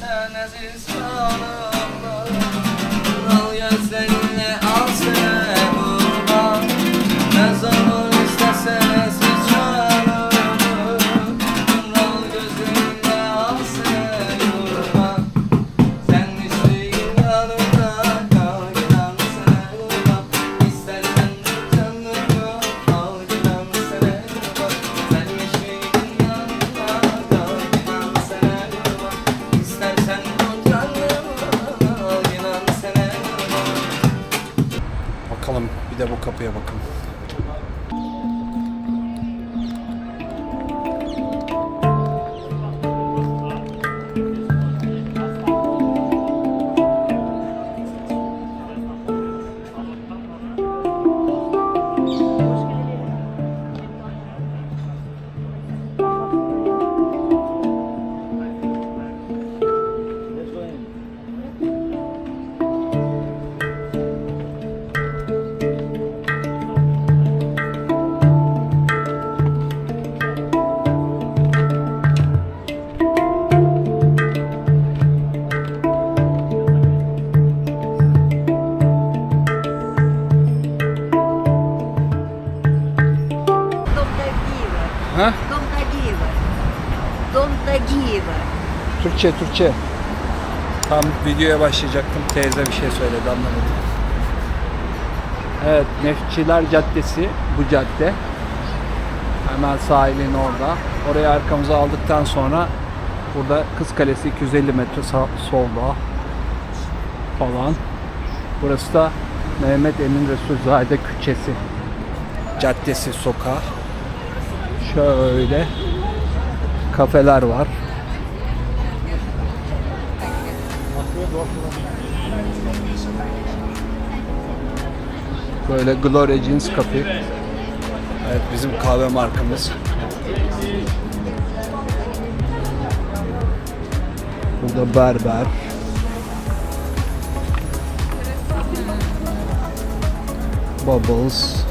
sen aziz yanımda Ha? Дом Тагиева. Дом Тагиева. Türkçe, Türkçe. Tam videoya başlayacaktım. Teyze bir şey söyledi anlamadım. Evet, Neftçiler Caddesi bu cadde. Hemen sahilin orada. Orayı arkamıza aldıktan sonra burada Kız Kalesi 250 metre sağ, solda falan. Burası da Mehmet Emin Resulzade Küçesi. Caddesi sokağı. Şöyle kafeler var. Böyle Gloria Jeans Cafe. Evet bizim kahve markamız. Burada berber. Bubbles.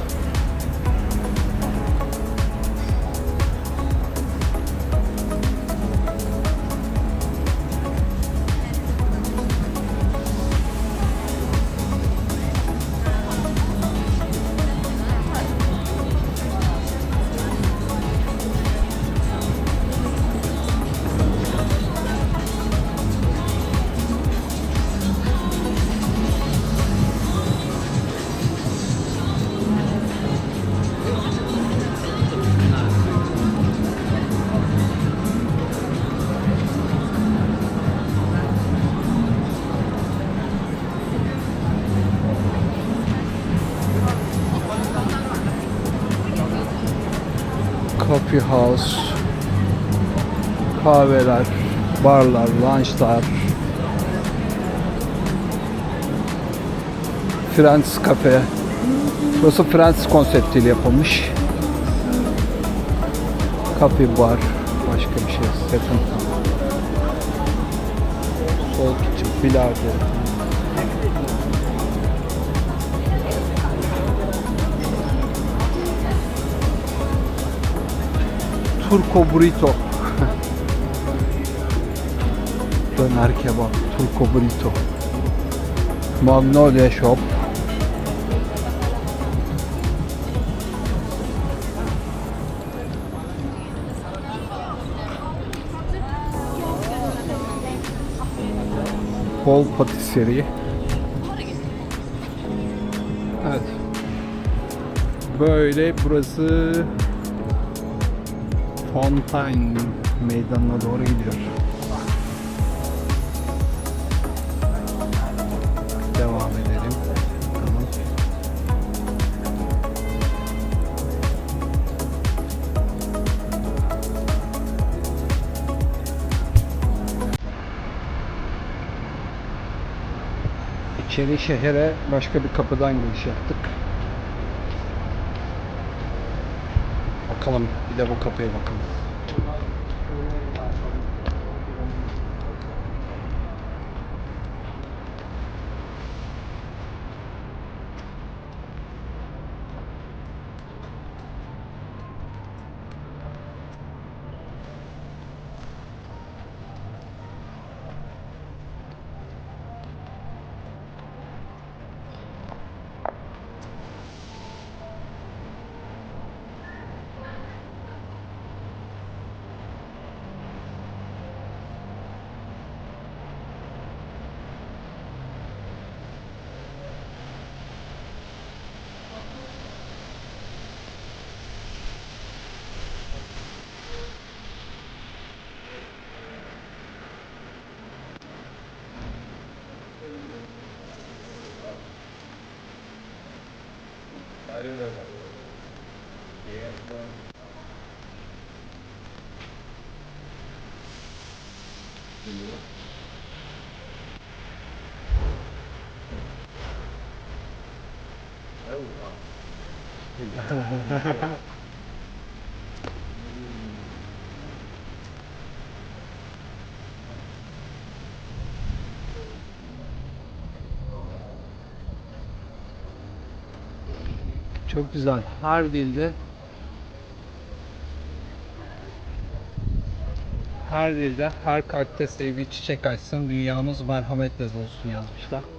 Coffee House, kahveler, barlar, lunchlar, Friends Cafe. Burası Friends konseptiyle yapılmış. Coffee bar, başka bir şey, second. Sol kitchen, bilardo. Turco Burrito. Döner kebap, Turco Burrito. Magnolia Shop. Bol patisserie. Evet. Böyle burası Fontaine meydanına doğru gidiyor. Devam edelim. Tamam. İçeri şehre başka bir kapıdan giriş yaptık. Bakalım bir de bu kapıya bakalım. Çok güzel. Her dilde her dilde her kalpte sevgi çiçek açsın dünyamız merhametle dolsun yazmışlar.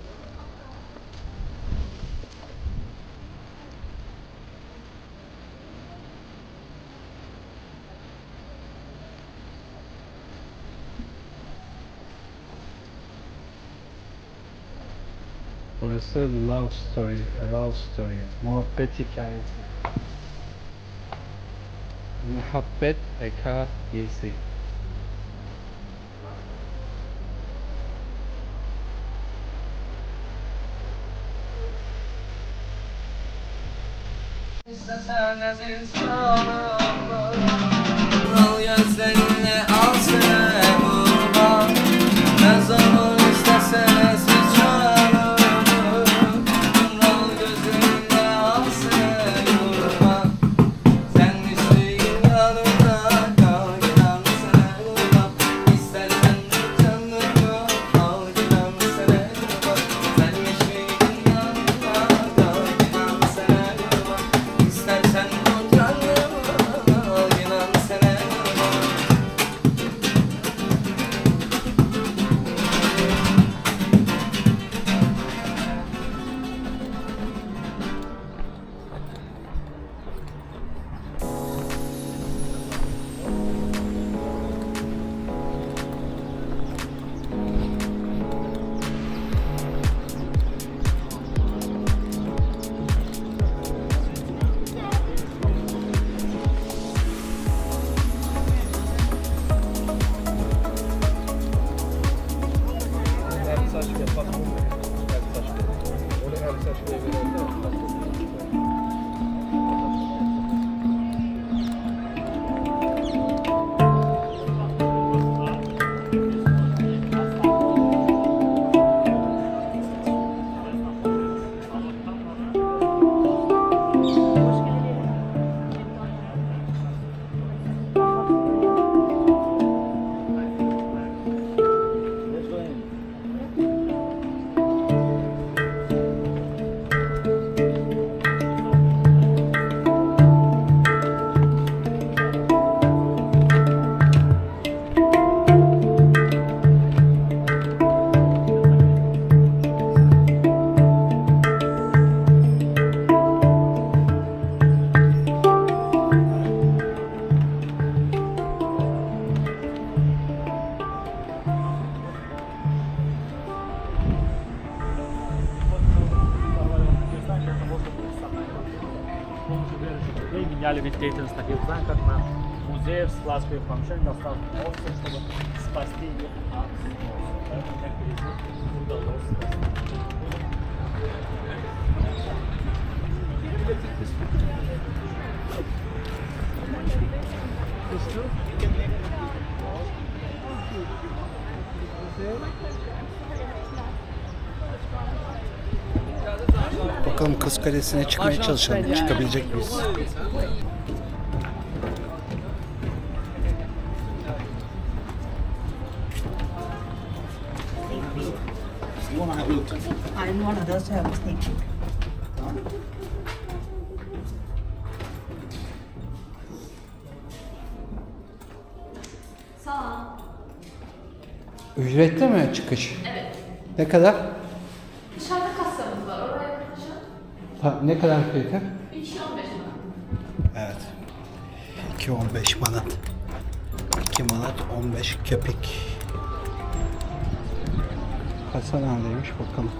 Burası love story, love story, muhabbet hikayesi. Muhabbet hikayesi. İstesen aziz canımda музеев с классовой помещением достаточно остро, чтобы спасти их от сноса. Поэтому некоторые из них удалось спасти. Bakalım Kız Kalesi'ne çıkmaya çalışalım. Çıkabilecek miyiz? I'm one of those who was thinking. Ücretli mi çıkış? Evet. Ne kadar? Dışarıda kasamız var. Oraya kaçın. Ha, ne kadar fiyatı? 2.15 lira. Evet. 2.15 manat. 2 manat 15 köpek. Kasa neredeymiş bakalım.